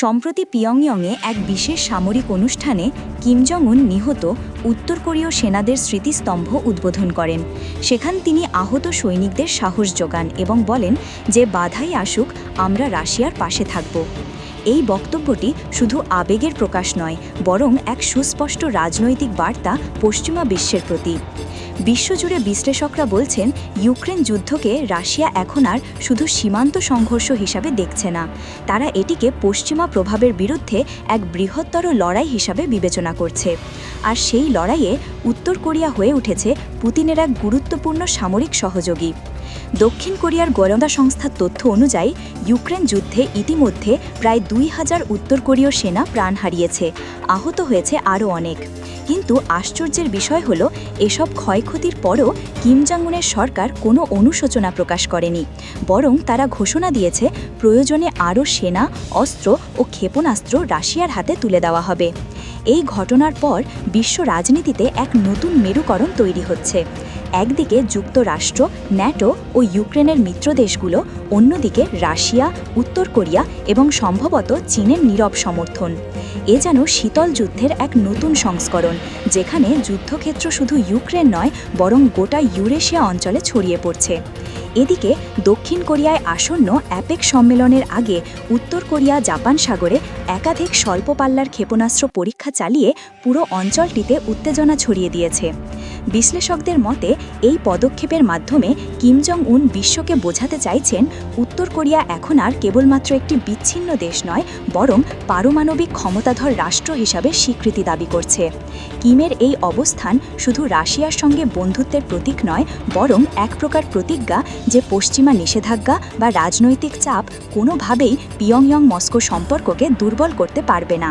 সম্প্রতি পিয়ংয়ংয়ে এক বিশেষ সামরিক অনুষ্ঠানে কিম জং উন নিহত উত্তর কোরীয় সেনাদের স্মৃতিস্তম্ভ উদ্বোধন করেন। সেখান তিনি আহত সৈনিকদের সাহস যোগান এবং বলেন যে, বাধাই আসুক, আমরা রাশিয়ার পাশে থাকব। এই বক্তব্যটি শুধু আবেগের প্রকাশ নয়, বরং এক সুস্পষ্ট রাজনৈতিক বার্তা পশ্চিমা বিশ্বের প্রতি। বিশ্বজুড়ে বিশ্লেষকরা বলছেন, ইউক্রেন যুদ্ধকে রাশিয়া এখন আর শুধু সীমান্ত সংঘর্ষ হিসাবে দেখছে না। তারা এটিকে পশ্চিমা প্রভাবের বিরুদ্ধে এক বৃহত্তর লড়াই হিসাবে বিবেচনা করছে। আর সেই লড়াইয়ে উত্তর কোরিয়া হয়ে উঠেছে পুতিনের এক গুরুত্বপূর্ণ সামরিক সহযোগী। দক্ষিণ কোরিয়ার গোয়েন্দা সংস্থার তথ্য অনুযায়ী, ইউক্রেন যুদ্ধে ইতিমধ্যে প্রায় দুই হাজার উত্তর কোরীয় সেনা প্রাণ হারিয়েছে। আহত হয়েছে আরও অনেক। কিন্তু আশ্চর্যের বিষয় হল, এসব ক্ষয়ক্ষতির পরও কিম সরকার কোনো অনুশোচনা প্রকাশ করেনি। বরং তারা ঘোষণা দিয়েছে, প্রয়োজনে আরও সেনা, অস্ত্র ও ক্ষেপণাস্ত্র রাশিয়ার হাতে তুলে দেওয়া হবে। এই ঘটনার পর বিশ্ব রাজনীতিতে এক নতুন মেরুকরণ তৈরি হচ্ছে। একদিকে যুক্তরাষ্ট্র, ন্যাটো ও ইউক্রেনের মিত্র দেশগুলো, অন্যদিকে রাশিয়া, উত্তর কোরিয়া এবং সম্ভবত চীনের নীরব সমর্থন। এ যেন শীতল যুদ্ধের এক নতুন সংস্করণ, যেখানে যুদ্ধক্ষেত্র শুধু ইউক্রেন নয়, বরং গোটা ইউরেশিয়া অঞ্চলে ছড়িয়ে পড়ছে। এদিকে দক্ষিণ কোরিয়ায় আসন্ন অ্যাপেক সম্মেলনের আগে উত্তর কোরিয়া জাপান সাগরে একাধিক স্বল্প পাল্লার ক্ষেপণাস্ত্র পরীক্ষা চালিয়ে পুরো অঞ্চলটিতে উত্তেজনা ছড়িয়ে দিয়েছে। বিশ্লেষকদের মতে, এই পদক্ষেপের মাধ্যমে কিম জং উন বিশ্বকে বোঝাতে চাইছেন, উত্তর কোরিয়া এখন আর কেবলমাত্র একটি বিচ্ছিন্ন দেশ নয়, বরং পারমাণবিক ক্ষমতাধর রাষ্ট্র হিসাবে স্বীকৃতি দাবি করছে। কিমের এই অবস্থান শুধু রাশিয়ার সঙ্গে বন্ধুত্বের প্রতীক নয়, বরং এক প্রকার প্রতিজ্ঞা যে পশ্চিমা নিষেধাজ্ঞা বা রাজনৈতিক চাপ কোনোভাবেই পিয়ংয়ং মস্কো সম্পর্ককে দুর্বল করতে পারবে না।